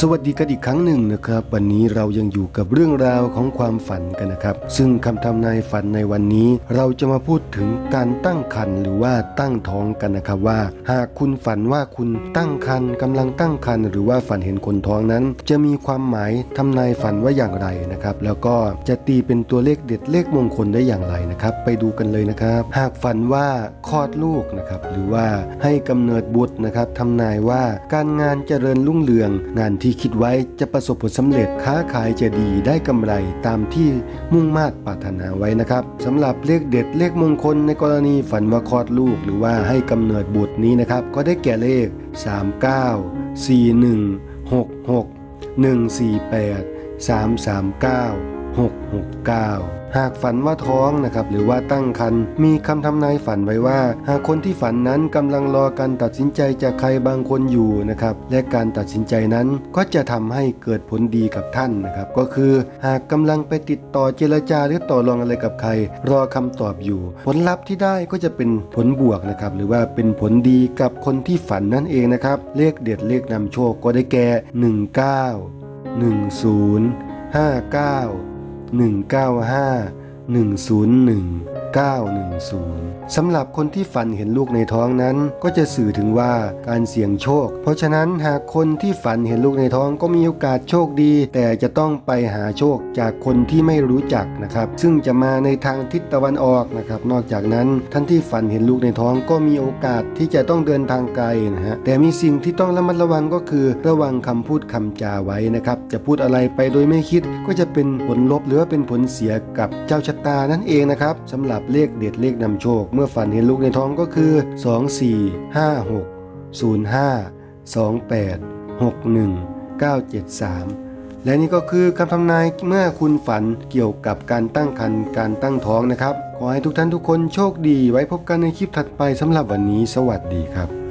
สวัสดีกันอีกครั้งหนึ่งนะครับ วันนี้เรายังอยู่กับเรื่องราวของความฝันกันนะครับ ซึ่งคำทำนายฝันในวันนี้ เราจะมาพูดถึงการตั้งครรภ์หรือว่าตั้งท้องกันนะครับว่า หากคุณฝันว่าคุณตั้งครรภ์กำลังตั้งครรภ์หรือว่าฝันเห็นคนท้องนั้น จะมีความหมายทำนายฝันว่าอย่างไรนะครับ แล้วก็จะตีเป็นตัวเลขเด็ดเลขมงคลได้อย่างไรนะครับ ไปดูกันเลยนะครับ หากฝันว่าคลอดลูกนะครับหรือว่าให้กำเนิดบุตรนะครับทำนายว่าการงานเจริญรุ่งเรืองงานที่คิดไว้จะประสบผลสำเร็จค้าขายจะดีได้กำไรตามที่มุ่งมา่ปรารถนาไว้นะครับสำหรับเลขเด็ดเลขมงคลในกรณีฝันว่าคลอดลูกหรือว่าให้กำเนิดบุตรนี้นะครับ ก็ได้แก่เลข 39 41 66 148 339 669 หากฝันว่าท้องนะครับหรือว่าตั้งครรภ์มีคำทำนายฝันไว้ว่า หากคนที่ฝันนั้นกำลังรอการตัดสินใจจากใครบางคนอยู่นะครับและการตัดสินใจนั้นก็จะทำให้เกิดผลดีกับท่านนะครับก็คือ หากกำลังไปติดต่อเจรจาหรือต่อรองอะไรกับใคร รอคำตอบอยู่ ผลลัพธ์ที่ได้ก็จะเป็นผลบวกนะครับหรือว่าเป็นผลดีกับคนที่ฝันนั่นเองนะครับเลขเด็ดเลขนำโชคก็ได้แก่ 19 10 59 195 101 910สำหรับคนที่ฝันเห็นลูกในท้องนั้น ก็จะสื่อถึงว่าการเสี่ยงโชค เพราะฉะนั้นหากคนที่ฝันเห็นลูกในท้องก็มีโอกาสโชคดี แต่จะต้องไปหาโชคจากคนที่ไม่รู้จักนะครับ ซึ่งจะมาในทางทิศตะวันออกนะครับ นอกจากนั้นท่านที่ฝันเห็นลูกในท้องก็มีโอกาสที่จะต้องเดินทางไกลนะฮะแต่มีสิ่งที่ต้องระมัดระวังก็คือ ระวังคำพูดคำจาไว้นะครับจะพูดอะไรไปโดยไม่คิดก็จะเป็นผลลบหรือว่าเป็นผลเสียกับเจ้าชะตานั่นเองนะครับสำหรับเลขเด็ดเลขนำโชค เมื่อฝันเห็นลูกในท้องก็คือ 2 4 5 6 0 5 2 8 6 1 9 7 3 และนี่ก็คือคำทำนายเมื่อคุณฝันเกี่ยวกับการตั้งครรภ์การตั้งท้องนะครับ ขอให้ทุกท่านทุกคนโชคดีไว้พบกันในคลิปถัดไปสำหรับวันนี้ สวัสดีครับ